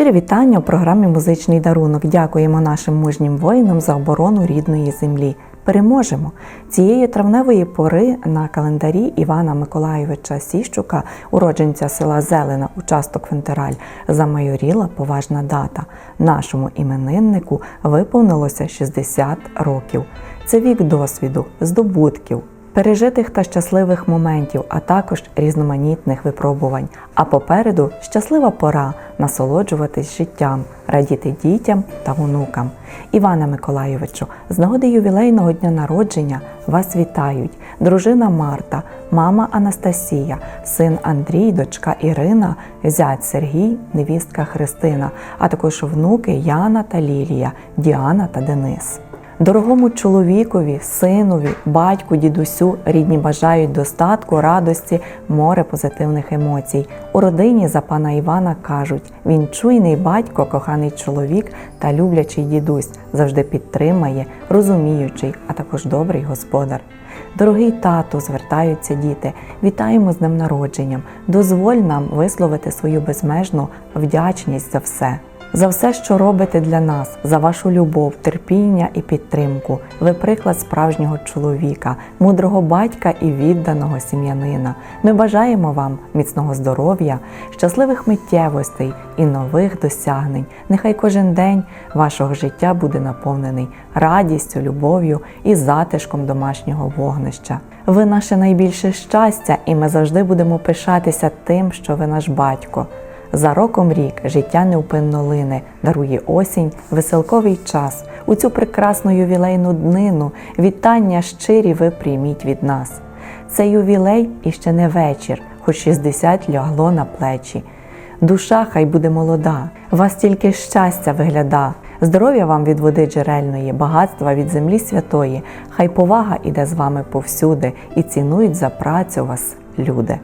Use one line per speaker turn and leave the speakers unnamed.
Щирі вітання у програмі Музичний дарунок. Дякуємо нашим мужнім воїнам за оборону рідної землі. Переможемо цієї травневої пори на календарі Івана Миколайовича Сіщука, уродженця села Зелена, участок Фентераль, замайоріла поважна дата. Нашому імениннику виповнилося 60 років. Це вік досвіду, здобутків, пережитих та щасливих моментів, а також різноманітних випробувань. А попереду щаслива пора насолоджуватись життям, радіти дітям та онукам. Івана Миколайовичу, з нагоди ювілейного дня народження вас вітають дружина Марта, мама Анастасія, син Андрій, дочка Ірина, зять Сергій, невістка Христина, а також внуки Яна та Лілія, Діана та Денис. Дорогому чоловікові, синові, батьку, дідусю рідні бажають достатку, радості, море позитивних емоцій. У родині за пана Івана кажуть: він чуйний батько, коханий чоловік та люблячий дідусь завжди підтримає, розуміючий, а також добрий господар. Дорогий тату, звертаються діти, вітаємо з днем народженням. Дозволь нам висловити свою безмежну вдячність за все. За все, що робите для нас, за вашу любов, терпіння і підтримку. Ви приклад справжнього чоловіка, мудрого батька і відданого сім'янина. Ми бажаємо вам міцного здоров'я, щасливих миттєвостей і нових досягнень. Нехай кожен день вашого життя буде наповнений радістю, любов'ю і затишком домашнього вогнища. Ви наше найбільше щастя, і ми завжди будемо пишатися тим, що ви наш батько. За роком рік життя неупинно лине, дарує осінь, веселковий час. У цю прекрасну ювілейну днину вітання щирі ви прийміть від нас. Це ювілей і ще не вечір, хоч 60 лягло на плечі. Душа хай буде молода, вас тільки щастя вигляда. Здоров'я вам від води джерельної, багатства від землі святої, хай повага іде з вами повсюди і цінують за працю вас люди.